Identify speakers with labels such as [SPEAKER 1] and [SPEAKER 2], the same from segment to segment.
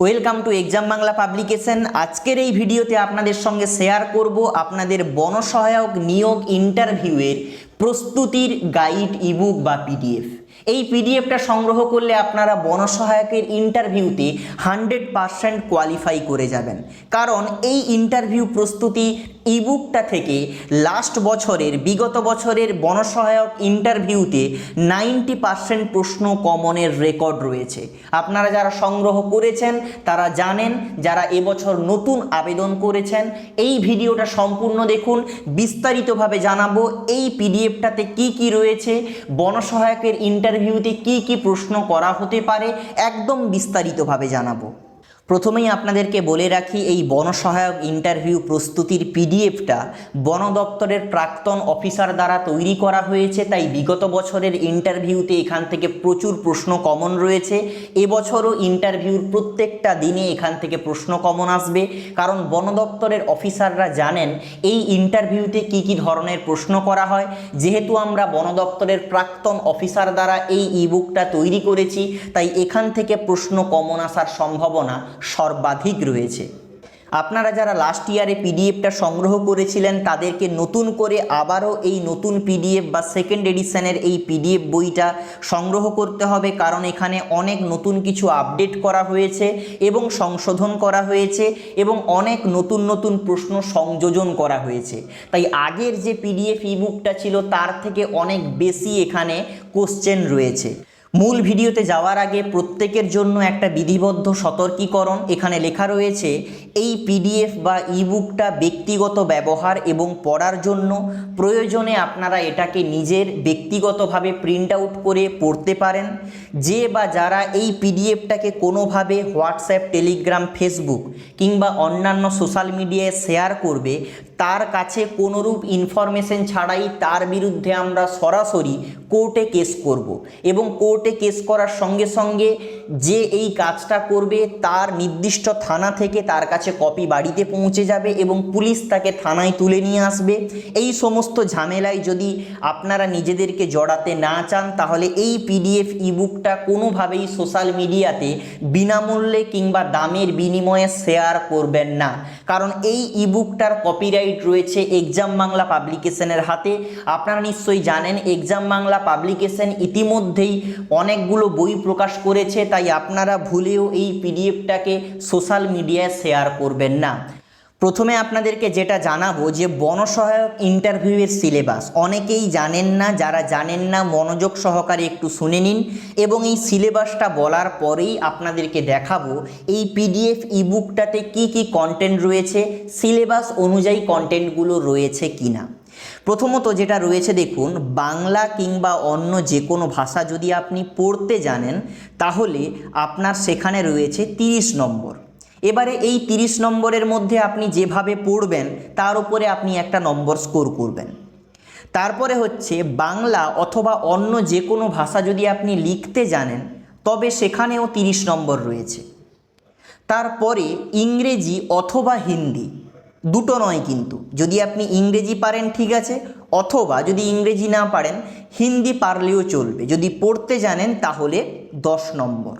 [SPEAKER 1] Welcome to exam Bangla publication আজকের এই ভিডিওতে আপনাদের সঙ্গে শেয়ার করব আপনাদের বনসহায়ক নিয়োগ ইন্টারভিউয়ের প্রস্তুতির গাইড ইবুক বা পিডিএফ এই পিডিএফটা সংগ্রহ করলে আপনারা বনসহায়কের ইন্টারভিউতে হান্ড্রেড পারসেন্ট কোয়ালিফাই করে যাবেন। কারণ এই ইন্টারভিউ প্রস্তুতি ইবুকটা থেকে লাস্ট বছরের, বিগত বছরের বনসহায়ক ইন্টারভিউতে নাইনটি পারসেন্ট প্রশ্ন কমনের রেকর্ড রয়েছে। আপনারা যারা সংগ্রহ করেছেন, তারা জানেন, যারা এবছর নতুন আবেদন করেছেন, এই ভিডিওটা সম্পূর্ণ দেখুন। বিস্তারিতভাবে জানাব, এই পিডিএফটাতে কি কি রয়েছে, বনসহায়কের ইন্টারভিউতে কি কি প্রশ্ন করা হতে পারে, একদম বিস্তারিতভাবে জানাব। প্রথমেই আপনাদেরকে বলে রাখি, এই বনসহায়ক ইন্টারভিউ প্রস্তুতির পিডিএফটা বন দপ্তরের প্রাক্তন অফিসার দ্বারা তৈরি করা হয়েছে। তাই বিগত বছরের ইন্টারভিউতে এখান থেকে প্রচুর প্রশ্ন কমন রয়েছে। এবছরও ইন্টারভিউর প্রত্যেকটা দিনে এখান থেকে প্রশ্ন কমন আসবে। কারণ বন দপ্তরের অফিসাররা জানেন, এই ইন্টারভিউতে কি কি ধরনের প্রশ্ন করা হয়। যেহেতু আমরা বন দপ্তরের প্রাক্তন অফিসার দ্বারা এই ইবুকটা তৈরি করেছি, তাই এখান থেকে প্রশ্ন কমন আসার সম্ভাবনা সর্বাধিক রয়েছে। আপনারা যারা লাস্ট ইয়ারে পিডিএফটা সংগ্রহ করেছিলেন, তাদেরকে নতুন করে আবারও এই নতুন পিডিএফ বা সেকেন্ড এডিশনের এই পিডিএফ বইটা সংগ্রহ করতে হবে, কারণ এখানে অনেক নতুন কিছু আপডেট করা হয়েছে এবং সংশোধন করা হয়েছে এবং অনেক নতুন নতুন প্রশ্ন সংযোজন করা হয়েছে। তাই আগের যে পিডিএফ ইবুকটা ছিল, তার থেকে অনেক বেশি এখানে কোশ্চেন রয়েছে। মূল ভিডিওতে যাওয়ার আগে প্রত্যেকের জন্য একটা বিধিবদ্ধ সতর্কীকরণ এখানে লেখা রয়েছে। এই পিডিএফ বা ইবুকটা ব্যক্তিগত ব্যবহার এবং পড়ার জন্য প্রয়োজনে আপনারা এটাকে নিজের ব্যক্তিগতভাবে প্রিন্ট আউট করে পড়তে পারেন। যে বা যারা এই পিডিএফটাকে কোনোভাবে হোয়াটসঅ্যাপ, টেলিগ্রাম, ফেসবুক কিংবা অন্যান্য সোশ্যাল মিডিয়ায় শেয়ার করবে, তার কাছে কোনোরূপ ইনফরমেশন ছাড়াই তার বিরুদ্ধে আমরা সরাসরি কোর্টে কেস করব এবং কোর্টে কেস করার সঙ্গে সঙ্গে যে এই কাজটা করবে, তার নির্দিষ্ট থানা থেকে তার কাছে কপি বাড়িতে পৌঁছে যাবে এবং পুলিশ তাকে থানায় তুলে নিয়ে আসবে। এই সমস্ত ঝামেলায় যদি আপনারা নিজেদেরকে জড়াতে না চান, তাহলে এই পিডিএফ ইবুকটা কোনোভাবেই সোশ্যাল মিডিয়াতে বিনামূল্যে কিংবা দামের বিনিময়ে শেয়ার করবেন না। কারণ এই ইবুকটার কপিরাইট রয়েছে এক্সাম বাংলা পাবলিকেশনের হাতে। আপনারা নিশ্চয়ই জানেন এক্সাম বাংলা পাবলিকেশন ইতিমধ্যেই অনেকগুলো বই প্রকাশ করেছে, তাই আপনারা ভুলেও এই পিডিএফটাকে সোশ্যাল মিডিয়ায় শেয়ার করবেন না। প্রথমে আপনাদেরকে যেটা জানাব যে বনসহায়ক ইন্টারভিউয়ের সিলেবাস। অনেকেই জানেন না, যারা জানেন না, মনোযোগ সহকারে একটু শুনে নিন এবং এই সিলেবাসটা বলার পরেই আপনাদেরকে দেখাবো এই পিডিএফ ইবুকটাতে কি কি কন্টেন্ট রয়েছে, সিলেবাস অনুযায়ী কন্টেন্টগুলো রয়েছে কিনা। প্রথমত যেটা রয়েছে দেখুন, বাংলা কিংবা অন্য যে কোনো ভাষা যদি আপনি পড়তে জানেন, তাহলে আপনার সেখানে রয়েছে তিরিশ নম্বর। এবারে এই তিরিশ নম্বরের মধ্যে আপনি যেভাবে পড়বেন, তার উপরে আপনি একটা নম্বর স্কোর করবেন। তারপরে হচ্ছে বাংলা অথবা অন্য যে কোনো ভাষা যদি আপনি লিখতে জানেন, তবে সেখানেও তিরিশ নম্বর রয়েছে। তারপরে ইংরেজি অথবা হিন্দি, দুটো নয় কিন্তু। যদি আপনি ইংরেজি পারেন, ঠিক আছে, অথবা যদি ইংরেজি না পারেন, হিন্দি পারলেও চলবে। যদি পড়তে জানেন, তাহলে দশ নম্বর।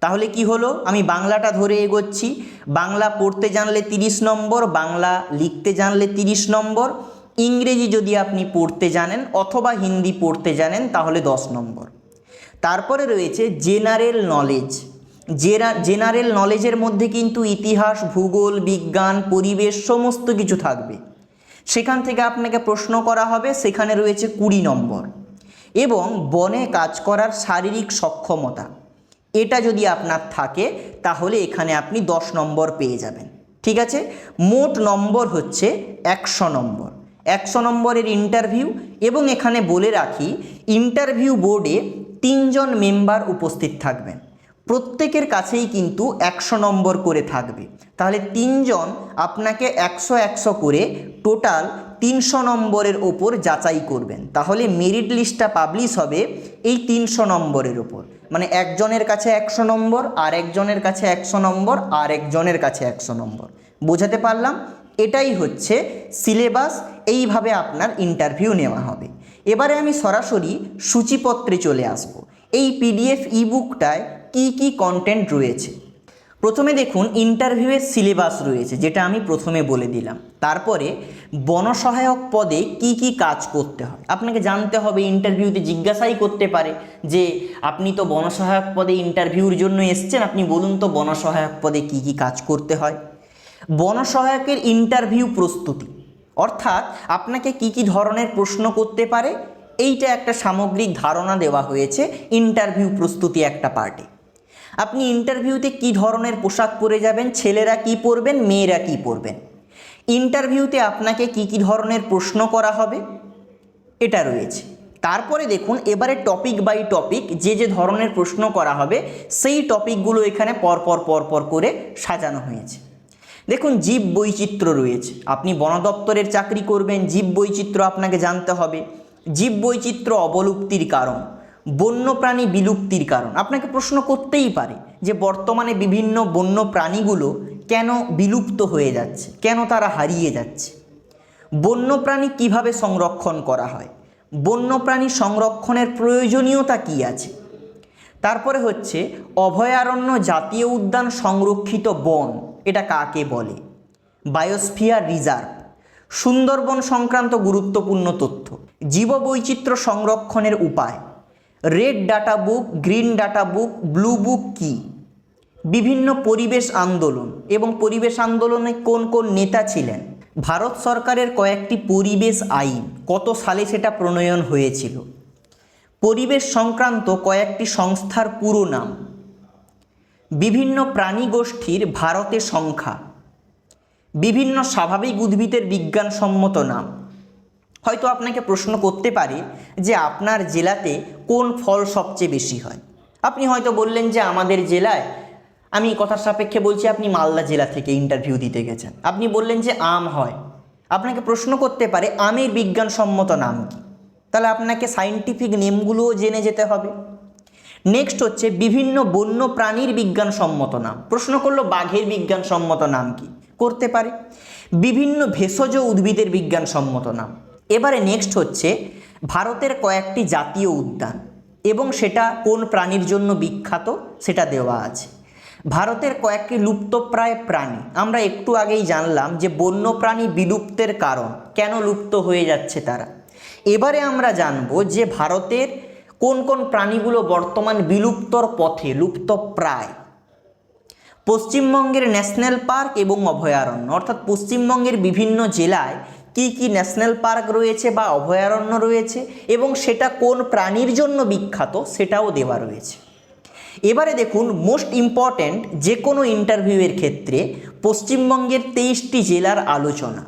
[SPEAKER 1] তাহলে কি হলো? আমি বাংলাটা ধরে এগোচ্ছি। বাংলা পড়তে জানলে তিরিশ নম্বর, বাংলা লিখতে জানলে তিরিশ নম্বর। ইংরেজি যদি আপনি পড়তে জানেন অথবা হিন্দি পড়তে জানেন তাহলে দশ নম্বর। তারপরে রয়েছে জেনারেল নলেজ। জেনারেল নলেজের মধ্যে কিন্তু ইতিহাস, ভূগোল, বিজ্ঞান, পরিবেশ সমস্ত কিছু থাকবে। সেখান থেকে আপনাকে প্রশ্ন করা হবে, সেখানে রয়েছে কুড়ি নম্বর। এবং বনে কাজ করার শারীরিক সক্ষমতা। এটা যদি আপনার থাকে, তাহলে এখানে আপনি দশ নম্বর পেয়ে যাবেন। ঠিক আছে? মোট নম্বর হচ্ছে একশো নম্বর। একশো নম্বরের ইন্টারভিউ এবং এখানে বলে রাখি ইন্টারভিউ বোর্ডে তিনজন মেম্বার উপস্থিত থাকবেন। প্রত্যেকের কাছেই কিন্তু একশো নম্বর করে থাকবে। তাহলে তিনজন আপনাকে একশো একশো করে টোটাল তিনশো নম্বরের ওপর যাচাই করবেন। তাহলে মেরিট লিস্টটা পাবলিশ হবে এই তিনশো নম্বরের ওপর। মানে একজনের কাছে একশো নম্বর আর একজনের কাছে একশো নম্বর আর একজনের কাছে একশো নম্বর। বোঝাতে পারলাম? এটাই হচ্ছে সিলেবাস এইভাবে আপনার ইন্টারভিউ নেওয়া হবে। এবারে আমি সরাসরি সূচিপত্রে চলে আসব। এই পিডিএফ ইবুকটায় কি কি কন্টেন্ট রয়েছে? প্রথমে দেখুন ইন্টারভিউয়ের সিলেবাস রয়েছে, যেটা আমি প্রথমে বলে দিলাম। তারপরে বনসহায়ক পদে কি কি কাজ করতে হয়? আপনাকে জানতে হবে ইন্টারভিউতে জিজ্ঞাসাই করতে পারে যে, আপনি তো বনসহায়ক পদে ইন্টারভিউর জন্য এসছেন, আপনি বলুন তো বনসহায়ক পদে কি কি কাজ করতে হয়? বনসহায়কের ইন্টারভিউ প্রস্তুতি, অর্থাৎ আপনাকে কি কি ধরনের প্রশ্ন করতে পারে, এইটা একটা সামগ্রিক ধারণা দেওয়া হয়েছে ইন্টারভিউ প্রস্তুতি একটা পার্টে আপনি ইন্টারভিউতে কি ধরনের পোশাক পরে যাবেন, ছেলেরা কি পরবেন, মেয়েরা কি পরবেন? ইন্টারভিউতে আপনাকে কি কি ধরনের প্রশ্ন করা হবে? এটা রয়েছে। তারপরে দেখুন, এবারে টপিক বাই টপিক যে যে ধরনের প্রশ্ন করা হবে, সেই টপিকগুলো এখানে পরপর পরপর করে সাজানো হয়েছে। দেখুন, জীব বৈচিত্র্য রয়েছে। আপনি বন দপ্তরের চাকরি করবেন, জীব বৈচিত্র্য আপনাকে জানতে হবে। জীব বৈচিত্র্য অবলুপ্তির কারণ। বন্যপ্রাণী বিলুপ্তির কারণ। আপনাকে প্রশ্ন করতেই পারে যে বর্তমানে বিভিন্ন বন্য প্রাণীগুলো কেন বিলুপ্ত হয়ে যাচ্ছে, কেন তারা হারিয়ে যাচ্ছে? বন্যপ্রাণী কীভাবে সংরক্ষণ করা হয়? বন্যপ্রাণী সংরক্ষণের প্রয়োজনীয়তা কি আছে? তারপরে হচ্ছে অভয়ারণ্য জাতীয় উদ্যান সংরক্ষিত বন, এটা কাকে বলে? বায়োস্ফিয়ার রিজার্ভ সুন্দরবন সংক্রান্ত গুরুত্বপূর্ণ তথ্য। জীববৈচিত্র্য সংরক্ষণের উপায়। Red data book green data book blue book কী? বিভিন্ন পরিবেশ আন্দোলন এবং পরিবেশ আন্দোলনে কোন কোন নেতা ছিলেন? ভারত সরকারের কয়েকটি পরিবেশ আইন, কত সালে সেটা প্রণয়ন হয়েছিল? পরিবেশ সংক্রান্ত কয়েকটি সংস্থার পুরো নাম বিভিন্ন প্রাণী গোষ্ঠীর ভারতে সংখ্যা। বিভিন্ন স্বাভাবিক উদ্ভিদের বিজ্ঞানসম্মত নাম। হয়তো আপনাকে প্রশ্ন করতে পারে যে আপনার জেলাতে কোন ফল সবচেয়ে বেশি হয়। আপনি হয়তো বললেন যে আমাদের জেলায়, আমি কথার সাপেক্ষে বলছি আপনি মালদা জেলা থেকে ইন্টারভিউ দিতে গেছেন। আপনি বললেন যে আম হয়। আপনাকে প্রশ্ন করতে পারে, আমের বিজ্ঞানসম্মত নাম কি? তাহলে আপনাকে সাইন্টিফিক নেমগুলোও জেনে যেতে হবে। নেক্সট হচ্ছে বিভিন্ন বন্য প্রাণীর বিজ্ঞানসম্মত নাম। প্রশ্ন করল, বাঘের বিজ্ঞানসম্মত নাম কি? করতে পারে। বিভিন্ন ভেষজ উদ্ভিদের বিজ্ঞানসম্মত নাম। এবারে নেক্সট হচ্ছে ভারতের কয়েকটি জাতীয় উদ্যান এবং সেটা কোন প্রাণীর জন্য বিখ্যাত সেটা দেওয়া আছে। ভারতের কয়েকটি লুপ্তপ্রায় প্রাণী, আমরা একটু আগেই জানলাম যে বন্য প্রাণী বিলুপ্তের কারণ, কেন লুপ্ত হয়ে যাচ্ছে তারা। এবারে আমরা জানব যে ভারতের কোন কোন প্রাণীগুলো বর্তমান বিলুপ্তর পথে লুপ্ত প্রায় পশ্চিমবঙ্গের ন্যাশনাল পার্ক এবং অভয়ারণ্য, অর্থাৎ পশ্চিমবঙ্গের বিভিন্ন জেলায় কি কি ন্যাশনাল পার্ক রয়েছে বা অভয়ারণ্য রয়েছে এবং সেটা কোন প্রাণীর জন্য বিখ্যাত সেটাও দেওয়া রয়েছে। এবারে দেখুন মোস্ট ইম্পর্ট্যান্ট যে কোনো ইন্টারভিউয়ের ক্ষেত্রে পশ্চিমবঙ্গের তেইশটি জেলার আলোচনা।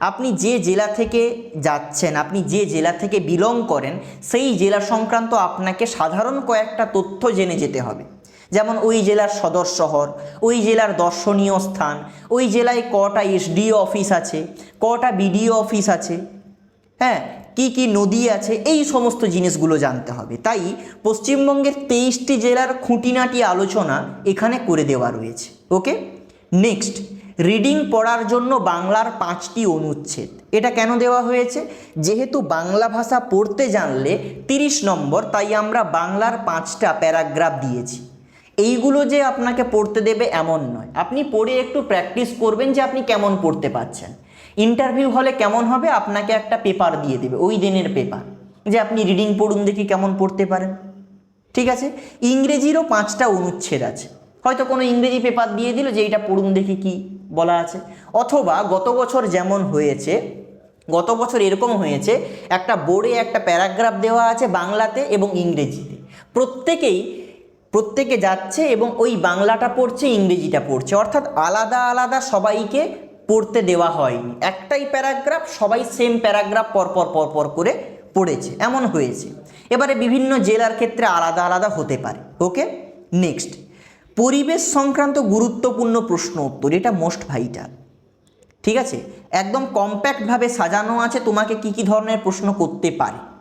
[SPEAKER 1] আপনি যে জেলা থেকে যাচ্ছেন, আপনি যে জেলা থেকে বিলং করেন, সেই জেলা সংক্রান্ত আপনাকে সাধারণ কয়েকটা তথ্য জেনে যেতে হবে। যেমন ওই জেলার সদর শহর, ওই জেলার দর্শনীয় স্থান, ওই জেলায় কটা এসডিও অফিস আছে, কটা বিডিও অফিস আছে হ্যাঁ কি কি নদী আছে, এই সমস্ত জিনিসগুলো জানতে হবে। তাই পশ্চিমবঙ্গের তেইশটি জেলার খুঁটিনাটি আলোচনা এখানে করে দেওয়া রয়েছে। ওকে? নেক্সট রিডিং পড়ার জন্য বাংলার পাঁচটি অনুচ্ছেদ। এটা কেন দেওয়া হয়েছে? যেহেতু বাংলা ভাষা পড়তে জানলে তিরিশ নম্বর, তাই আমরা বাংলার পাঁচটা প্যারাগ্রাফ দিয়েছি। এইগুলো যে আপনাকে পড়তে দেবে এমন নয়। আপনি পড়ে একটু প্র্যাকটিস করবেন যে আপনি কেমন পড়তে পারছেন। ইন্টারভিউ হলে কেমন হবে আপনাকে একটা পেপার দিয়ে দেবে, ওই দিনের পেপার যে আপনি রিডিং পড়ুন দেখি কেমন পড়তে পারেন। ঠিক আছে? ইংরেজিরও পাঁচটা অনুচ্ছেদ আছে। হয়তো কোনো ইংরেজি পেপার দিয়ে দিল যে এইটা পড়ুন দেখি কি বলা আছে। অথবা গত বছর যেমন হয়েছে, গত বছর এরকম হয়েছে, একটা বোর্ডে একটা প্যারাগ্রাফ দেওয়া আছে বাংলাতে এবং ইংরেজিতে। প্রত্যেকেই প্রত্যেকে যাচ্ছে এবং ওই বাংলাটা পড়ছে, ইংরেজিটা পড়ছে। অর্থাৎ আলাদা আলাদা সবাইকে পড়তে দেওয়া হয়নি। একটাই প্যারাগ্রাফ সবাই সেম প্যারাগ্রাফ পরপর পরপর করে পড়েছে। এমন হয়েছে। এবারে বিভিন্ন জেলার ক্ষেত্রে আলাদা আলাদা হতে পারে। ওকে? নেক্সট। পরিবেশ সংক্রান্ত গুরুত্বপূর্ণ প্রশ্ন উত্তর। এটা মোস্ট ভাইটাল। ঠিক আছে? একদম কম্প্যাক্টভাবে সাজানো আছে তোমাকে কি কি ধরনের প্রশ্ন করতে পারে।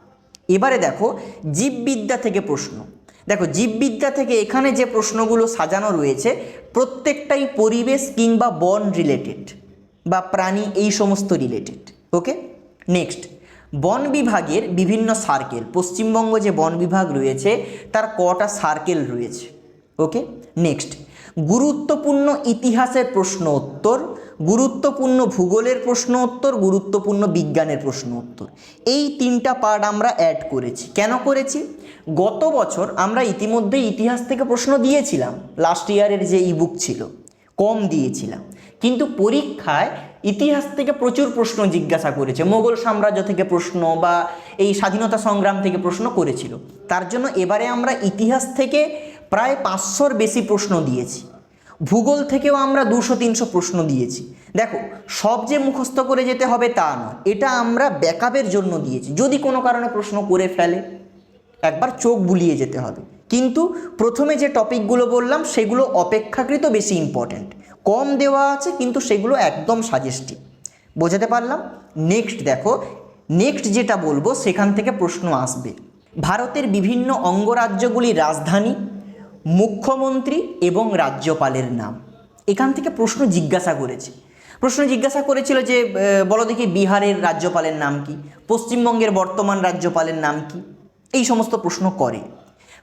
[SPEAKER 1] এবারে দেখো, জীববিদ্যা থেকে প্রশ্ন। দেখো, জীববিদ্যা থেকে এখানে যে প্রশ্নগুলো সাজানো রয়েছে, প্রত্যেকটাই পরিবেশ কিংবা বন রিলেটেড বা প্রাণী এই সমস্ত রিলেটেড ওকে নেক্সট বন বিভাগের বিভিন্ন সার্কেল পশ্চিমবঙ্গ যে বন বিভাগ রয়েছে, তার কটা সার্কেল রয়েছে ওকে নেক্সট গুরুত্বপূর্ণ ইতিহাসের প্রশ্ন উত্তর, গুরুত্বপূর্ণ ভূগোলের প্রশ্ন উত্তর, গুরুত্বপূর্ণ বিজ্ঞানের প্রশ্ন উত্তর। এই তিনটা পার্ট আমরা অ্যাড করেছি। কেন করেছি? গত বছর আমরা ইতিমধ্যে ইতিহাস থেকে প্রশ্ন দিয়েছিলাম। লাস্ট ইয়ারের যে ইবুক ছিল, কম দিয়েছিলাম। কিন্তু পরীক্ষায় ইতিহাস থেকে প্রচুর প্রশ্ন জিজ্ঞাসা করেছে, মোগল সাম্রাজ্য থেকে প্রশ্ন বা এই স্বাধীনতা সংগ্রাম থেকে প্রশ্ন করেছিল। তার জন্য এবারে আমরা ইতিহাস থেকে প্রায় পাঁচশোর বেশি প্রশ্ন দিয়েছি। ভূগোল থেকেও আমরা দুশো, তিনশো প্রশ্ন দিয়েছি। দেখো, সব যে মুখস্থ করে যেতে হবে তা নয়, এটা আমরা ব্যাকআপের জন্য দিয়েছি। যদি কোনো কারণে প্রশ্ন করে ফেলে একবার চোখ বুলিয়ে যেতে হবে। কিন্তু প্রথমে যে টপিকগুলো বললাম, সেগুলো অপেক্ষাকৃত বেশি ইম্পর্ট্যান্ট কম দেওয়া আছে, কিন্তু সেগুলো একদম সাজেস্টিভ বোঝাতে পারলাম? নেক্সট দেখো নেক্সট যেটা বলব, সেখান থেকে প্রশ্ন আসবে। ভারতের বিভিন্ন অঙ্গরাজ্যগুলির রাজধানী, মুখ্যমন্ত্রী এবং রাজ্যপালের নাম। এখান থেকে প্রশ্ন জিজ্ঞাসা করেছে। প্রশ্ন জিজ্ঞাসা করেছিল যে বলো দেখি বিহারের রাজ্যপালের নাম কি? পশ্চিমবঙ্গের বর্তমান রাজ্যপালের নাম কি? এই সমস্ত প্রশ্ন করে।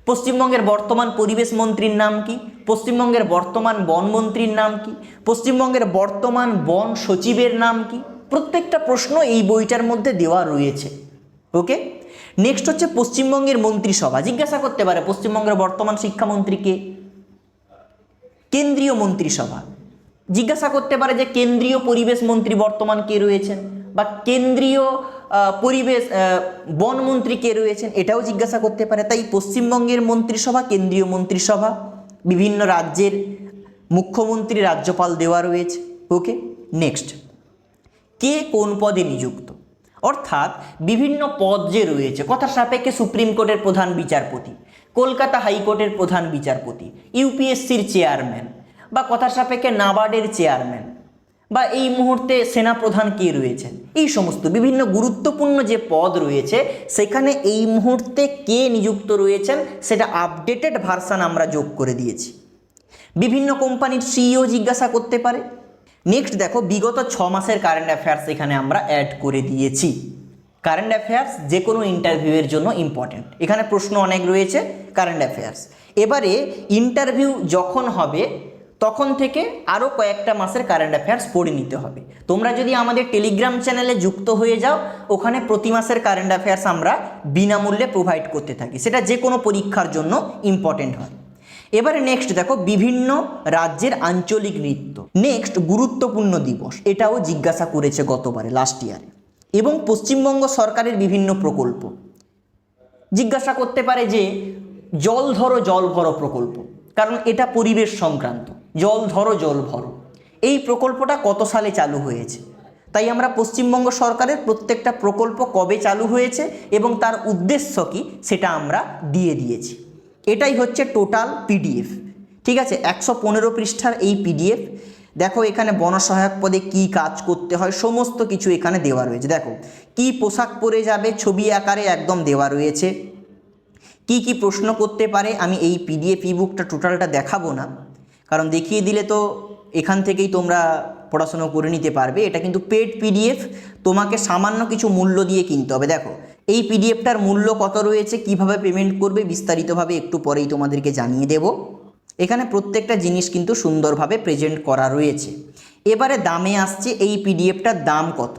[SPEAKER 1] পশ্চিমবঙ্গের বর্তমান পরিবেশ মন্ত্রীর নাম কি? পশ্চিমবঙ্গের বর্তমান বন মন্ত্রীর নাম কি? পশ্চিমবঙ্গের বর্তমান বন সচিবের নাম কি? প্রত্যেকটা প্রশ্ন এই বইটার মধ্যে দেওয়া রয়েছে। ওকে? নেক্সট হচ্ছে পশ্চিমবঙ্গের মন্ত্রিসভা। জিজ্ঞাসা করতে পারে, পশ্চিমবঙ্গের বর্তমান শিক্ষামন্ত্রী কে? কেন্দ্রীয় মন্ত্রিসভা। জিজ্ঞাসা করতে পারে যে কেন্দ্রীয় পরিবেশ মন্ত্রী বর্তমান কে রয়েছেন? বা কেন্দ্রীয় পরিবেশ আহ, বন মন্ত্রী কে রয়েছেন এটাও জিজ্ঞাসা করতে পারে। তাই পশ্চিমবঙ্গের মন্ত্রিসভা কেন্দ্রীয় মন্ত্রিসভা বিভিন্ন রাজ্যের মুখ্যমন্ত্রী রাজ্যপাল দেওয়া রয়েছে। Okay next. কে কোন পদে নিযুক্ত? অর্থাৎ বিভিন্ন পদ যে রয়েছে কথার সাপেক্ষে সুপ্রিম কোর্টের প্রধান বিচারপতি কলকাতা হাইকোর্টের প্রধান বিচারপতি ইউপিএসসির চেয়ারম্যান বা কথার সাপেক্ষে নাবার্ডের চেয়ারম্যান বা এই মুহূর্তে সেনাপ্রধান কে রয়েছেন? এই সমস্ত বিভিন্ন গুরুত্বপূর্ণ যে পদ রয়েছে, সেখানে এই মুহূর্তে কে নিযুক্ত রয়েছেন, সেটা আপডেটেড ভার্সান আমরা যোগ করে দিয়েছি। বিভিন্ন কোম্পানির সিইও জিজ্ঞাসা করতে পারে। নেক্সট দেখো, বিগত ছ মাসের কারেন্ট অ্যাফেয়ার্স এখানে আমরা অ্যাড করে দিয়েছি। কারেন্ট অ্যাফেয়ার্স যে কোনো ইন্টারভিউয়ের জন্য ইম্পর্ট্যান্ট এখানে প্রশ্ন অনেক রয়েছে কারেন্ট অ্যাফেয়ার্স এবারে ইন্টারভিউ যখন হবে তখন থেকে আরও কয়েকটা মাসের কারেন্ট অ্যাফেয়ার্স পড়ে নিতে হবে। তোমরা যদি আমাদের টেলিগ্রাম চ্যানেলে যুক্ত হয়ে যাও, ওখানে প্রতি মাসের কারেন্ট অ্যাফেয়ার্স আমরা বিনামূল্যে প্রোভাইড করতে থাকি। সেটা যে কোনো পরীক্ষার জন্য ইম্পর্টেন্ট হয়। এবারে নেক্সট দেখো, বিভিন্ন রাজ্যের আঞ্চলিক নৃত্য। নেক্সট গুরুত্বপূর্ণ দিবস, এটাও জিজ্ঞাসা করেছে গতবারে লাস্ট ইয়ারে এবং পশ্চিমবঙ্গ সরকারের বিভিন্ন প্রকল্প। জিজ্ঞাসা করতে পারে যে, জল ধরো, জল ভরো প্রকল্প। কারণ এটা পরিবেশ সংক্রান্ত। জল ধরো, জল ভরো। এই প্রকল্পটা কত সালে চালু হয়েছে? তাই আমরা পশ্চিমবঙ্গ সরকারের প্রত্যেকটা প্রকল্প কবে চালু হয়েছে এবং তার উদ্দেশ্য কি সেটা আমরা দিয়ে দিয়েছি। এটাই হচ্ছে টোটাল পিডিএফ ঠিক আছে? একশো পনেরো পৃষ্ঠার এই পিডিএফ দেখো এখানে বনসহায়ক পদে কি কাজ করতে হয়, সমস্ত কিছু এখানে দেওয়া রয়েছে। দেখো, কি পোশাক পরে যাবে, ছবি আকারে একদম দেওয়া রয়েছে। কি কি প্রশ্ন করতে পারে, আমি এই পিডিএফ ইবুকটা টোটালটা দেখাবো না। কারণ দেখিয়ে দিলে তো এখান থেকেই তোমরা পড়াশুনো করে নিতে পারবে। এটা কিন্তু পেড পিডিএফ, তোমাকে সামান্য কিছু মূল্য দিয়ে কিনতে হবে। দেখো, এই পিডিএফটার মূল্য কত রয়েছে, কীভাবে পেমেন্ট করবে, বিস্তারিতভাবে একটু পরেই তোমাদেরকে জানিয়ে দেব। এখানে প্রত্যেকটা জিনিস কিন্তু সুন্দরভাবে প্রেজেন্ট করা রয়েছে। এবারে দামে আসছে এই পিডিএফটার দাম কত?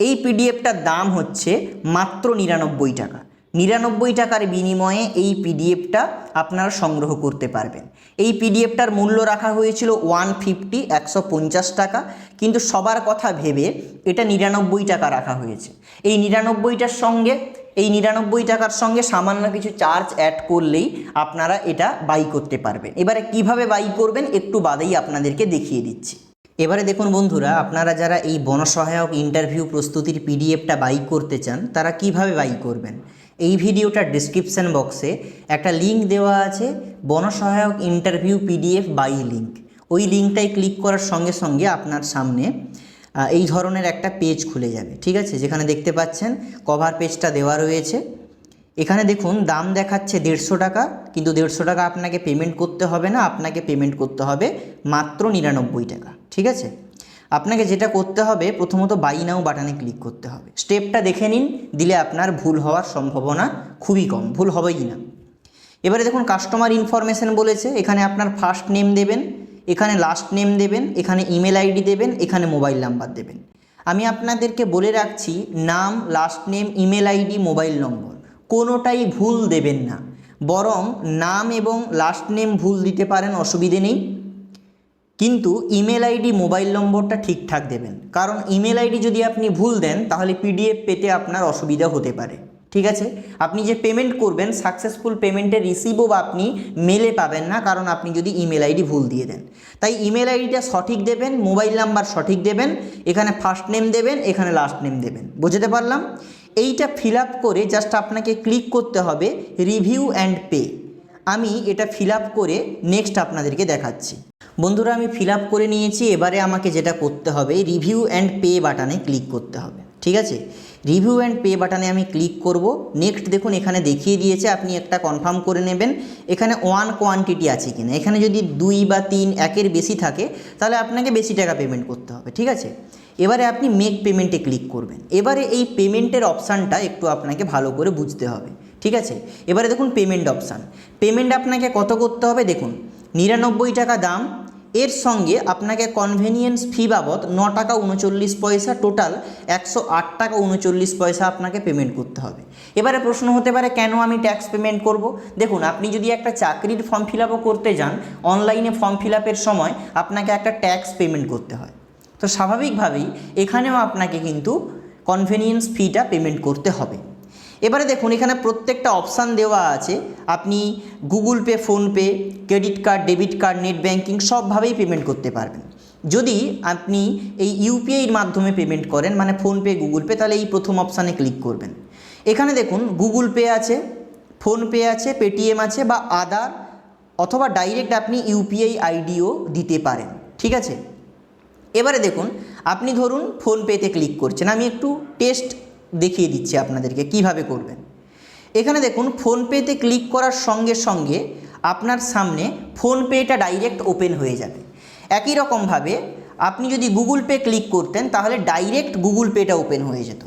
[SPEAKER 1] এই পিডিএফটার দাম হচ্ছে মাত্র নিরানব্বই টাকা। নিরানব্বই টাকার বিনিময়ে এই পিডিএফটা আপনারা সংগ্রহ করতে পারবেন। এই পিডিএফটার মূল্য রাখা হয়েছিল ওয়ান ফিফটি, একশো পঞ্চাশ টাকা। কিন্তু সবার কথা ভেবে এটা নিরানব্বই টাকা রাখা হয়েছে। এই নিরানব্বইটার সঙ্গে, এই নিরানব্বই টাকার সঙ্গে সামান্য কিছু চার্জ অ্যাড করলেই আপনারা এটা বাই করতে পারবেন। এবারে কীভাবে বাই করবেন একটু বাদেই আপনাদেরকে দেখিয়ে দিচ্ছি। এবারে দেখুন বন্ধুরা, আপনারা যারা এই বনসহায়ক ইন্টারভিউ প্রস্তুতির পিডিএফটা বাই করতে চান, তারা কীভাবে বাই করবেন? এই ভিডিওটার ডিসক্রিপশান বক্সে একটা লিঙ্ক দেওয়া আছে, বনসহায়ক ইন্টারভিউ পিডিএফ বাই লিঙ্ক ওই লিঙ্কটাই ক্লিক করার সঙ্গে সঙ্গে আপনার সামনে এই ধরনের একটা পেজ খুলে যাবে, ঠিক আছে? যেখানে দেখতে পাচ্ছেন কভার পেজটা দেওয়া রয়েছে। এখানে দেখুন, দাম দেখাচ্ছে দেড়শো টাকা, কিন্তু দেড়শো টাকা আপনাকে পেমেন্ট করতে হবে না, আপনাকে পেমেন্ট করতে হবে মাত্র নিরানব্বই টাকা, ঠিক আছে? আপনাকে যেটা করতে হবে, প্রথমত বাই নাও বাটনে ক্লিক করতে হবে। স্টেপটা দেখে নিন, দিলে আপনার ভুল হওয়ার সম্ভাবনা খুবই কম। ভুল হবেই না এবারে দেখুন কাস্টমার ইনফরমেশন বলেছে, এখানে আপনার ফার্স্ট নেম দেবেন, এখানে লাস্ট নেম দেবেন, এখানে ইমেল আইডি দেবেন, এখানে মোবাইল নাম্বার দেবেন। আমি আপনাদেরকে বলে রাখছি, নাম last name email ID mobile number কোনোটাই ভুল দেবেন না। বরং নাম এবং লাস্ট নেম ভুল দিতে পারেন, অসুবিধে নেই। কিন্তু ইমেল আইডি মোবাইল নম্বরটা ঠিকঠাক দেবেন। কারণ ইমেল আইডি যদি আপনি ভুল দেন, তাহলে পিডিএফ পেতে আপনার অসুবিধা হতে পারে। ঠিক আছে? আপনি যে পেমেন্ট করবেন সাকসেসফুল পেমেন্টের রিসিভও বা আপনি মেলে পাবেন না, কারণ আপনি যদি ইমেল আইডি ভুল দিয়ে দেন। তাই ইমেল আইডিটা সঠিক দেবেন মোবাইল নাম্বার সঠিক দেবেন, এখানে ফার্স্ট নেম দেবেন, এখানে লাস্ট নেম দেবেন। বুঝতে পারলাম? এইটা ফিল করে জাস্ট আপনাকে ক্লিক করতে হবে রিভিউ অ্যান্ড পে আমি এটা ফিল করে নেক্সট আপনাদেরকে দেখাচ্ছি। বন্ধুরা, আমি ফিল আপ করে নিয়েছি, এবারে আমাকে যেটা করতে হবে রিভিউ অ্যান্ড পে বাটনে ক্লিক করতে হবে, ঠিক আছে? রিভিউ অ্যান্ড পে বাটনে আমি ক্লিক করব নেক্সট দেখুন এখানে দেখিয়ে দিয়েছে, আপনি একটা কনফার্ম করে নেবেন, এখানে ওয়ান কোয়ান্টিটি আছে কিনা, এখানে যদি দুই বা তিন, একের বেশি থাকে, তাহলে আপনাকে বেশি টাকা পেমেন্ট করতে হবে, ঠিক আছে? এবারে আপনি মেক পেমেন্টে ক্লিক করবেন, এবারে এই পেমেন্টের অপশানটা একটু আপনাকে ভালো করে বুঝতে হবে, ঠিক আছে? এবারে দেখুন পেমেন্ট অপশান পেমেন্ট আপনাকে কত করতে হবে, দেখুন, নিরানব্বই টাকা দাম এর সঙ্গে আপনাকে কনভেনিয়েন্স ফি বাবদ ন টাকা উনচল্লিশ পয়সা টোটাল একশো আট টাকা উনচল্লিশ পয়সা আপনাকে পেমেন্ট করতে হবে। এবারে প্রশ্ন হতে পারে, কেন আমি ট্যাক্স পেমেন্ট করব? দেখুন, আপনি যদি একটা চাকরির ফর্ম ফিল করতে যান অনলাইনে ফর্ম ফিল সময় আপনাকে একটা ট্যাক্স পেমেন্ট করতে হয়। তো স্বাভাবিকভাবেই এখানেও আপনাকে কিন্তু কনভেনিয়েন্স ফিটা পেমেন্ট করতে হবে। এবারে দেখুন, এখানে প্রত্যেকটা অপশান দেওয়া আছে। আপনি Google Pay PhonePe credit card debit card net banking সবভাবেই payment করতে পারবেন। যদি আপনি এই ইউপিআইয়ের মাধ্যমে পেমেন্ট করেন মানে ফোনপে গুগল পে তাহলে এই প্রথম অপশানে ক্লিক করবেন। এখানে দেখুন গুগল পে আছে ফোনপে আছে পেটিএম আছে বা আদার অথবা ডাইরেক্ট আপনি ইউপিআই আইডিও দিতে পারেন। ঠিক আছে? এবারে দেখুন, আপনি ধরুন ফোনপেতে ক্লিক করছেন। আমি একটু টেস্ট দেখিয়ে দিচ্ছি আপনাদেরকে কীভাবে করবেন। এখানে দেখুন, ফোনপেতে ক্লিক করার সঙ্গে সঙ্গে আপনার সামনে ফোনপেটা ডাইরেক্ট ওপেন হয়ে যাবে। একই রকমভাবে আপনি যদি গুগল পে ক্লিক করতেন, তাহলে ডাইরেক্ট গুগল পেটা ওপেন হয়ে যেত।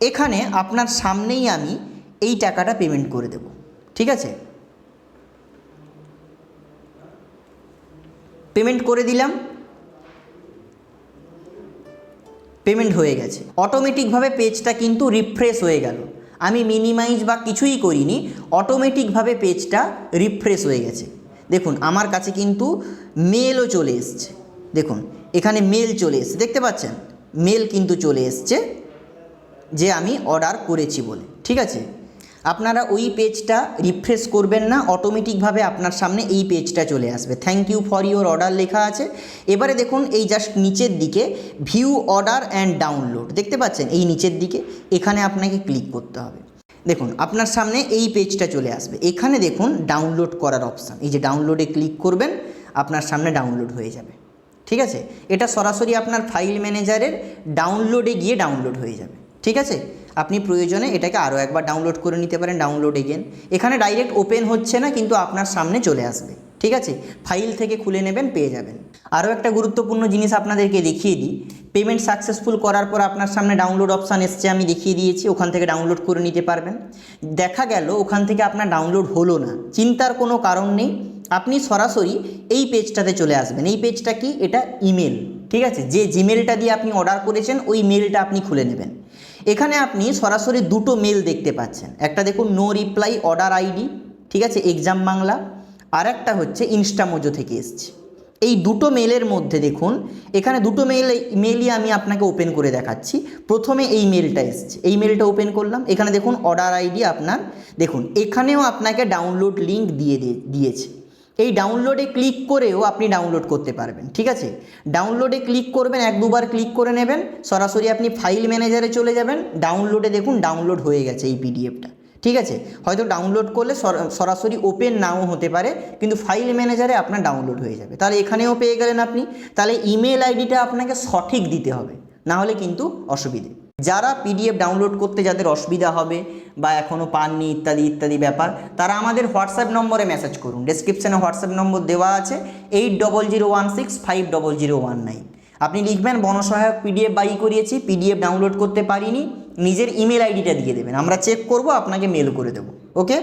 [SPEAKER 1] এখানে আপনার সামনেই আমি এই টাকাটা পেমেন্ট করে দেব। ঠিক আছে? পেমেন্ট করে দিলাম। পেমেন্ট হয়ে গেছে। অটোমেটিকভাবে পেজটা কিন্তু রিফ্রেশ হয়ে গেল। আমি মিনিমাইজ বা কিছুই করিনি অটোমেটিকভাবে পেজটা রিফ্রেশ হয়ে গেছে। দেখুন, আমার কাছে কিন্তু মেলও চলে এসছে। দেখুন, এখানে মেল চলে এসছে। দেখতে পাচ্ছেন? মেল কিন্তু চলে এসছে যে আমি অর্ডার করেছি বলে। ঠিক আছে? আপনারা ওই পেজটা রিফ্রেশ করবেন না অটোমেটিকভাবে আপনার সামনে এই পেজটা চলে আসবে। Thank you for your order লেখা আছে। এবারে দেখুন, এই জাস্ট নিচের দিকে ভিউ অর্ডার অ্যান্ড ডাউনলোড দেখতে পাচ্ছেন? এই নিচের দিকে, এখানে আপনাকে ক্লিক করতে হবে। দেখুন, আপনার সামনে এই পেজটা চলে আসবে। এখানে দেখুন ডাউনলোড করার অপশান এই যে ডাউনলোডে ক্লিক করবেন, আপনার সামনে ডাউনলোড হয়ে যাবে। ঠিক আছে? এটা সরাসরি আপনার ফাইল ম্যানেজারের ডাউনলোডে গিয়ে ডাউনলোড হয়ে যাবে। ঠিক আছে? আপনি প্রয়োজনে এটাকে আরও একবার ডাউনলোড করে নিতে পারেন ডাউনলোড এগেন এখানে ডাইরেক্ট ওপেন হচ্ছে না, কিন্তু আপনার সামনে চলে আসবে। ঠিক আছে? ফাইল থেকে খুলে নেবেন, পেয়ে যাবেন। আরও একটা গুরুত্বপূর্ণ জিনিস আপনাদেরকে দেখিয়ে দিই। পেমেন্ট সাকসেসফুল করার পর আপনার সামনে ডাউনলোড অপশান এসছে, আমি দেখিয়ে দিয়েছি। ওখান থেকে ডাউনলোড করে নিতে পারবেন। দেখা গেল, ওখান থেকে আপনার ডাউনলোড হলো না। চিন্তার কোনো কারণ নেই। আপনি সরাসরি এই পেজটাতে চলে আসবেন। এই পেজটা কি? এটা ইমেল ঠিক আছে? যে জিমেলটা দিয়ে আপনি অর্ডার করেছেন, ওই মেলটা আপনি খুলে নেবেন। এখানে আপনি সরাসরি দুটো মেল দেখতে পাচ্ছেন। একটা দেখুন নো রিপ্লাই অর্ডার আইডি ঠিক আছে এক্সাম বাংলা, আর একটা হচ্ছে ইনস্টামোজো থেকে এসছে। এই দুটো মেলের মধ্যে দেখুন, এখানে দুটো মেল মেলই আমি আপনাকে ওপেন করে দেখাচ্ছি। প্রথমে এই মেলটা এসছে। এই মেলটা ওপেন করলাম। এখানে দেখুন অর্ডার আইডি আপনার। দেখুন, এখানেও আপনাকে ডাউনলোড লিঙ্ক দিয়ে দিয়ে- দিয়েছে। এই ডাউনলোডে ক্লিক করেও আপনি ডাউনলোড করতে পারবেন, ঠিক আছে? ডাউনলোডে ক্লিক করবেন, এক দুবার ক্লিক করে নেবেন, সরাসরি আপনি ফাইল ম্যানেজারে চলে যাবেন ডাউনলোডে দেখুন ডাউনলোড হয়ে গেছে এই পিডিএফটা ঠিক আছে? হয়তো ডাউনলোড করলে সরাসরি ওপেন নাও হতে পারে, কিন্তু ফাইল ম্যানেজারে আপনার ডাউনলোড হয়ে যাবে। তাহলে এখানেও পেয়ে গেলেন আপনি, তাহলে ইমেল আইডিটা আপনাকে সঠিক দিতে হবে, না হলে কিন্তু অসুবিধে। যারা পিডিএফ ডাউনলোড করতে যাদের অসুবিধা হবে বা এখনও পাননি ইত্যাদি ইত্যাদি ব্যাপার, তারা আমাদের হোয়াটসঅ্যাপ নম্বরে মেসেজ করুন। ডেসক্রিপশানে হোয়াটসঅ্যাপ নম্বর দেওয়া আছে eight double zero one six five double zero one nine আপনি লিখবেন, বনসহায়ক পিডিএফ বাই করিয়েছি পিডিএফ ডাউনলোড করতে পারিনি। নিজের ইমেল আইডিটা দিয়ে দেবেন। আমরা চেক করব, আপনাকে মেল করে দেবো। ওকে